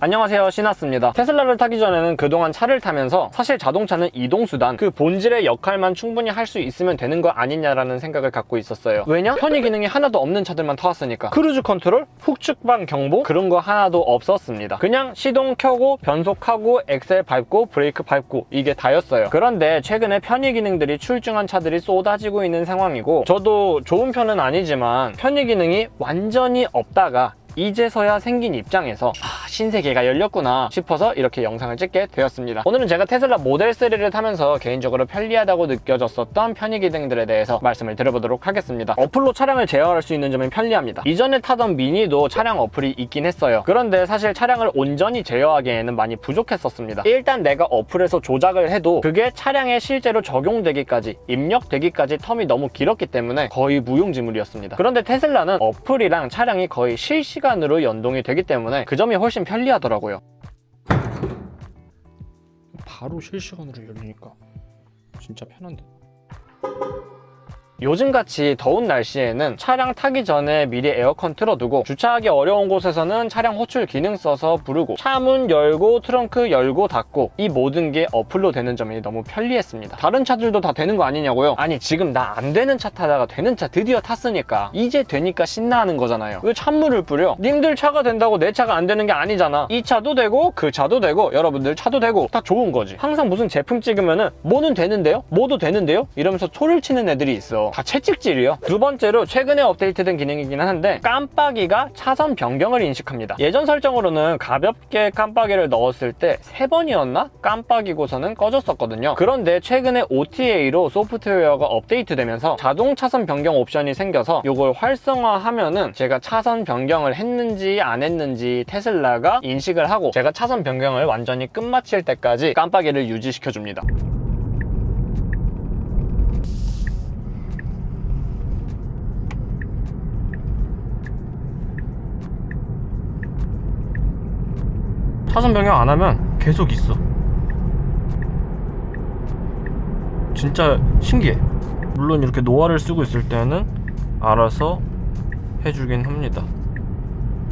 안녕하세요 신하스입니다. 테슬라를 타기 전에는 그동안 차를 타면서 사실 자동차는 이동수단 그 본질의 역할만 충분히 할 수 있으면 되는 거 아니냐라는 생각을 갖고 있었어요. 왜냐? 편의 기능이 하나도 없는 차들만 타왔으니까. 크루즈 컨트롤, 훅측방 경보 그런 거 하나도 없었습니다. 그냥 시동 켜고 변속하고 엑셀 밟고 브레이크 밟고 이게 다였어요. 그런데 최근에 편의 기능들이 출중한 차들이 쏟아지고 있는 상황이고 저도 좋은 편은 아니지만 편의 기능이 완전히 없다가 이제서야 생긴 입장에서 아, 신세계가 열렸구나 싶어서 이렇게 영상을 찍게 되었습니다. 오늘은 제가 테슬라 모델 3를 타면서 개인적으로 편리하다고 느껴졌었던 편의 기능들에 대해서 말씀을 드려보도록 하겠습니다. 어플로 차량을 제어할 수 있는 점은 편리합니다. 이전에 타던 미니도 차량 어플이 있긴 했어요. 그런데 사실 차량을 온전히 제어하기에는 많이 부족했었습니다. 일단 내가 어플에서 조작을 해도 그게 차량에 실제로 적용되기까지 입력되기까지 텀이 너무 길었기 때문에 거의 무용지물이었습니다. 그런데 테슬라는 어플이랑 차량이 거의 실시간 으로 연동이 되기 때문에 그 점이 훨씬 편리하더라고요. 바로 실시간으로 열리니까 진짜 편한데. 요즘같이 더운 날씨에는 차량 타기 전에 미리 에어컨 틀어두고 주차하기 어려운 곳에서는 차량 호출 기능 써서 부르고 차 문 열고 트렁크 열고 닫고 이 모든 게 어플로 되는 점이 너무 편리했습니다 다른 차들도 다 되는 거 아니냐고요? 아니 지금 나 안 되는 차 타다가 되는 차 드디어 탔으니까 이제 되니까 신나하는 거잖아요 왜 찬물을 뿌려? 님들 차가 된다고 내 차가 안 되는 게 아니잖아 이 차도 되고 그 차도 되고 여러분들 차도 되고 다 좋은 거지 항상 무슨 제품 찍으면은 뭐는 되는데요? 뭐도 되는데요? 이러면서 소리를 치는 애들이 있어 다 채찍질이요? 두 번째로 최근에 업데이트된 기능이긴 한데 깜빡이가 차선 변경을 인식합니다. 예전 설정으로는 가볍게 깜빡이를 넣었을 때 세 번이었나? 깜빡이고서는 꺼졌었거든요. 그런데 최근에 OTA로 소프트웨어가 업데이트되면서 자동 차선 변경 옵션이 생겨서 이걸 활성화하면은 제가 차선 변경을 했는지 안 했는지 테슬라가 인식을 하고 제가 차선 변경을 완전히 끝마칠 때까지 깜빡이를 유지시켜 줍니다 차선 변경 안 하면 계속 있어. 진짜 신기해. 물론 이렇게 노화를 쓰고 있을 때는 알아서 해주긴 합니다.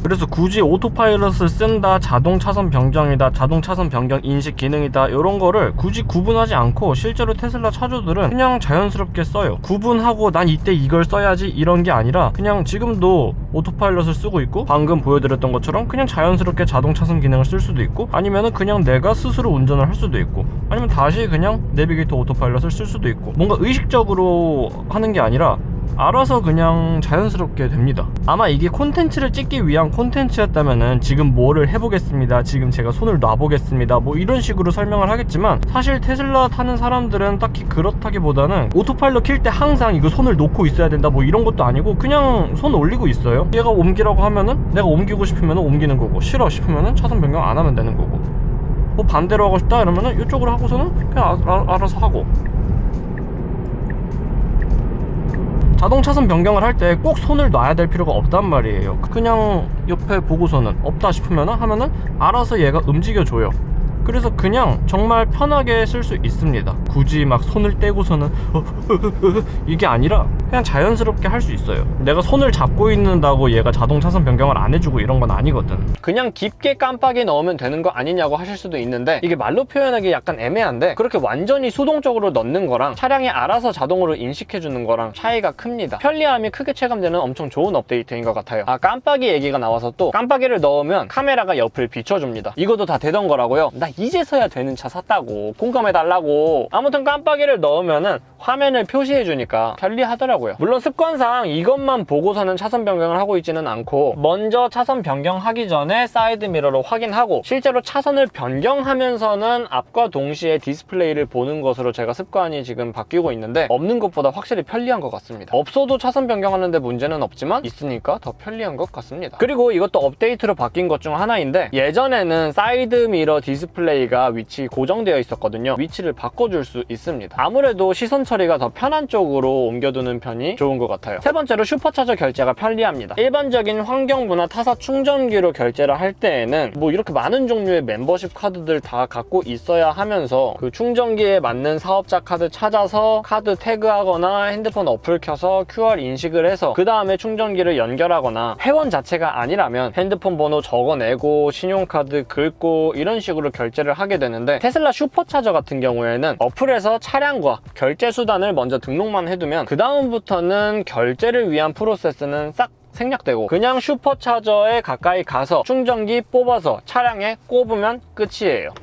그래서 굳이 오토파일럿을 쓴다, 자동 차선 변경이다, 자동 차선 변경 인식 기능이다, 이런 거를 굳이 구분하지 않고 실제로 테슬라 차주들은 그냥 자연스럽게 써요. 구분하고 난 이때 이걸 써야지 이런 게 아니라 그냥 지금도 오토파일럿을 쓰고 있고 방금 보여드렸던 것처럼 그냥 자연스럽게 자동 차선 기능을 쓸 수도 있고 아니면은 그냥 내가 스스로 운전을 할 수도 있고 아니면 다시 그냥 내비게이터 오토파일럿을 쓸 수도 있고 뭔가 의식적으로 하는 게 아니라 알아서 그냥 자연스럽게 됩니다. 아마 이게 콘텐츠를 찍기 위한 콘텐츠였다면은 지금 뭐를 해보겠습니다. 지금 제가 손을 놔보겠습니다. 뭐 이런 식으로 설명을 하겠지만 사실 테슬라 타는 사람들은 딱히 그렇다기보다는 오토파일럿 킬 때 항상 이거 손을 놓고 있어야 된다 뭐 이런 것도 아니고 그냥 손 올리고 있어요. 얘가 옮기라고 하면은 내가 옮기고 싶으면 옮기는 거고 싫어 싶으면은 차선 변경 안 하면 되는 거고 뭐 반대로 하고 싶다 이러면은 이쪽으로 하고서는 그냥 아- 아- 알아서 하고 자동 차선 변경을 할 때 꼭 손을 놔야 될 필요가 없단 말이에요. 그냥 옆에 보고서는 없다 싶으면 하면은 알아서 얘가 움직여 줘요. 그래서 그냥 정말 편하게 쓸 수 있습니다. 굳이 막 손을 떼고서는 어, 이게 아니라 그냥 자연스럽게 할 수 있어요. 내가 손을 잡고 있는다고 얘가 자동 차선 변경을 안 해주고 이런 건 아니거든. 그냥 깊게 깜빡이 넣으면 되는 거 아니냐고 하실 수도 있는데 이게 말로 표현하기 약간 애매한데 그렇게 완전히 수동적으로 넣는 거랑 차량이 알아서 자동으로 인식해 주는 거랑 차이가 큽니다. 편리함이 크게 체감되는 엄청 좋은 업데이트인 것 같아요. 아 깜빡이 얘기가 나와서 또 깜빡이를 넣으면 카메라가 옆을 비춰줍니다. 이것도 다 되던 거라고요. 나 이제서야 되는 차 샀다고 공감해 달라고. 아무튼 깜빡이를 넣으면은 화면을 표시해 주니까 편리하더라고요. 물론 습관상 이것만 보고서는 차선 변경을 하고 있지는 않고 먼저 차선 변경하기 전에 사이드 미러로 확인하고 실제로 차선을 변경하면서는 앞과 동시에 디스플레이를 보는 것으로 제가 습관이 지금 바뀌고 있는데 없는 것보다 확실히 편리한 것 같습니다. 없어도 차선 변경하는데 문제는 없지만 있으니까 더 편리한 것 같습니다. 그리고 이것도 업데이트로 바뀐 것 중 하나인데 예전에는 사이드 미러 디스플레이 디스플레이가 위치 고정되어 있었거든요. 위치를 바꿔줄 수 있습니다. 아무래도 시선 처리 가 더 편한 쪽으로 옮겨두는 편이 좋은 것 같아요. 세 번째로 슈퍼차저 결제가 편리합니다. 일반적인 환경부나 타사 충전기로 결제를 할 때에는 뭐 이렇게 많은 종류의 멤버십 카드들 다 갖고 있어야 하면서 그 충전기에 맞는 사업자 카드 찾아서 카드 태그하거나 핸드폰 어플 켜서 QR 인식을 해서 그 다음에 충전기를 연결하거나 회원 자체가 아니라면 핸드폰 번호 적어내고 신용카드 긁고 이런 식으로 결제를 하게 되는데 테슬라 슈퍼차저 같은 경우에는 어플에서 차량과 결제 수단을 먼저 등록만 해두면 그 다음부터는 결제를 위한 프로세스는 싹 생략되고 그냥 슈퍼차저에 가까이 가서 충전기 뽑아서 차량에 꼽으면 끝이에요.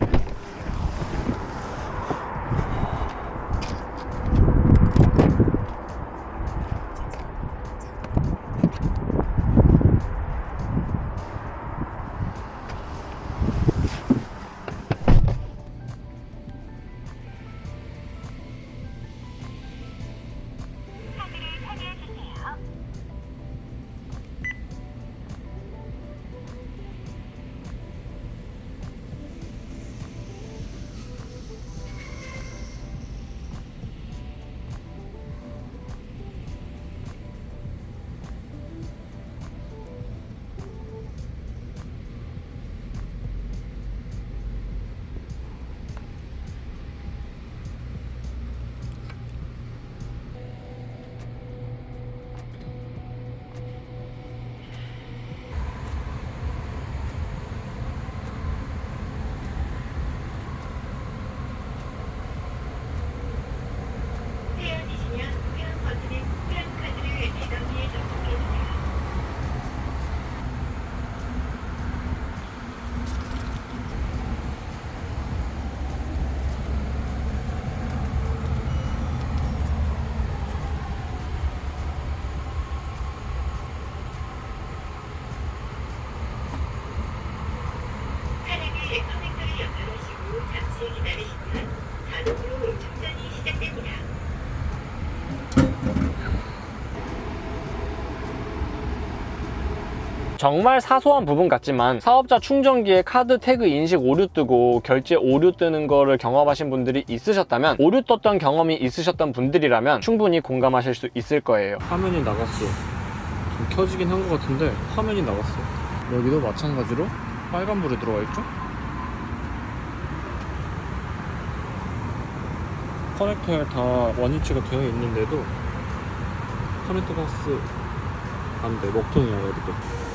정말 사소한 부분 같지만 사업자 충전기에 카드 태그 인식 오류 뜨고 결제 오류 뜨는 거를 경험하신 분들이 있으셨다면 오류 떴던 경험이 있으셨던 분들이라면 충분히 공감하실 수 있을 거예요. 화면이 나갔어. 좀 켜지긴 한 것 같은데 화면이 나갔어. 여기도 마찬가지로 빨간불이 들어와 있죠? 커넥터에 다 원위치가 되어 있는데도 커넥터 박스 안 돼. 먹통이야 여기도.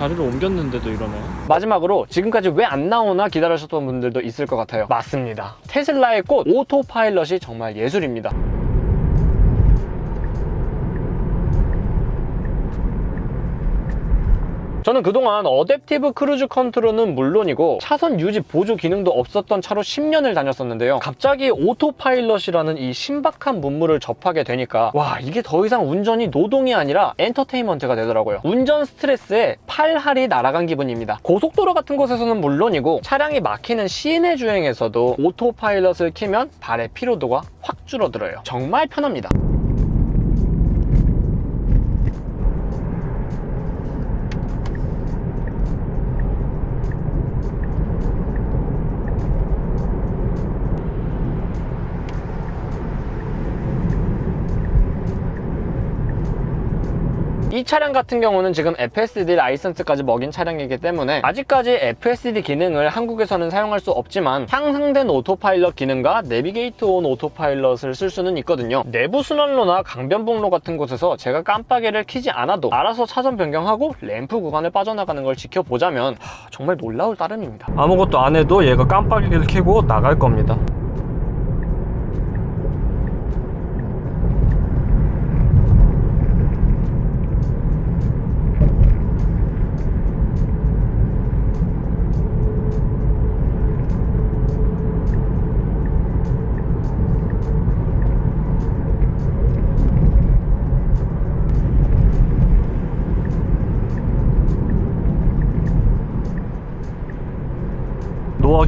자리를 옮겼는데도 이러네 마지막으로 지금까지 왜 안 나오나 기다리셨던 분들도 있을 것 같아요. 맞습니다. 테슬라의 꽃 오토파일럿이 정말 예술입니다. 저는 그동안 어댑티브 크루즈 컨트롤은 물론이고 차선 유지 보조 기능도 없었던 차로 10년을 다녔었는데요. 갑자기 오토파일럿이라는 이 신박한 문물을 접하게 되니까 와 이게 더 이상 운전이 노동이 아니라 엔터테인먼트가 되더라고요. 운전 스트레스에 팔할이 날아간 기분입니다. 고속도로 같은 곳에서는 물론이고 차량이 막히는 시내 주행에서도 오토파일럿을 키면 발의 피로도가 확 줄어들어요. 정말 편합니다. 이 차량 같은 경우는 지금 FSD 라이선스까지 먹인 차량이기 때문에 아직까지 FSD 기능을 한국에서는 사용할 수 없지만 향상된 오토파일럿 기능과 내비게이트 온 오토파일럿을 쓸 수는 있거든요. 내부 순환로나 강변북로 같은 곳에서 제가 깜빡이를 켜지 않아도 알아서 차선 변경하고 램프 구간을 빠져나가는 걸 지켜보자면 하, 정말 놀라울 따름입니다. 아무것도 안 해도 얘가 깜빡이를 켜고 나갈 겁니다.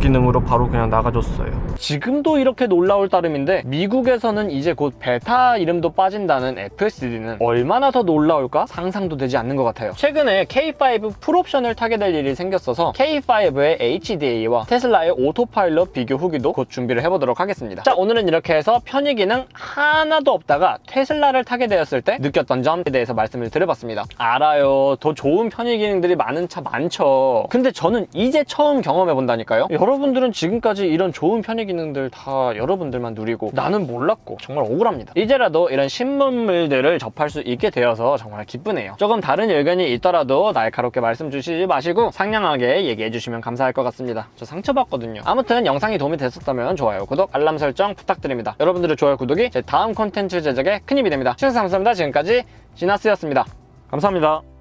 기능으로 바로 그냥 나가줬어요. 지금도 이렇게 놀라울 따름인데 미국에서는 이제 곧 베타 이름도 빠진다는 FSD는 얼마나 더 놀라울까 상상도 되지 않는 것 같아요. 최근에 K5 풀옵션을 타게 될 일이 생겼어서 K5의 HDA와 테슬라의 오토파일럿 비교 후기도 곧 준비를 해보도록 하겠습니다. 자 오늘은 이렇게 해서 편의 기능 하나도 없다가 테슬라를 타게 되었을 때 느꼈던 점에 대해서 말씀을 드려봤습니다. 알아요. 더 좋은 편의 기능들이 많은 차 많죠. 근데 저는 이제 처음 경험해 본다니까요. 여러분들은 지금까지 이런 좋은 편의 기능들 다 여러분들만 누리고 나는 몰랐고 정말 억울합니다. 이제라도 이런 신문물들을 접할 수 있게 되어서 정말 기쁘네요. 조금 다른 의견이 있더라도 날카롭게 말씀 주시지 마시고 상냥하게 얘기해 주시면 감사할 것 같습니다. 저 상처받거든요. 아무튼 영상이 도움이 됐었다면 좋아요, 구독, 알람 설정 부탁드립니다. 여러분들의 좋아요, 구독이 제 다음 콘텐츠 제작에 큰 힘이 됩니다. 시청해주셔서 감사합니다. 지금까지 지나스였습니다. 감사합니다.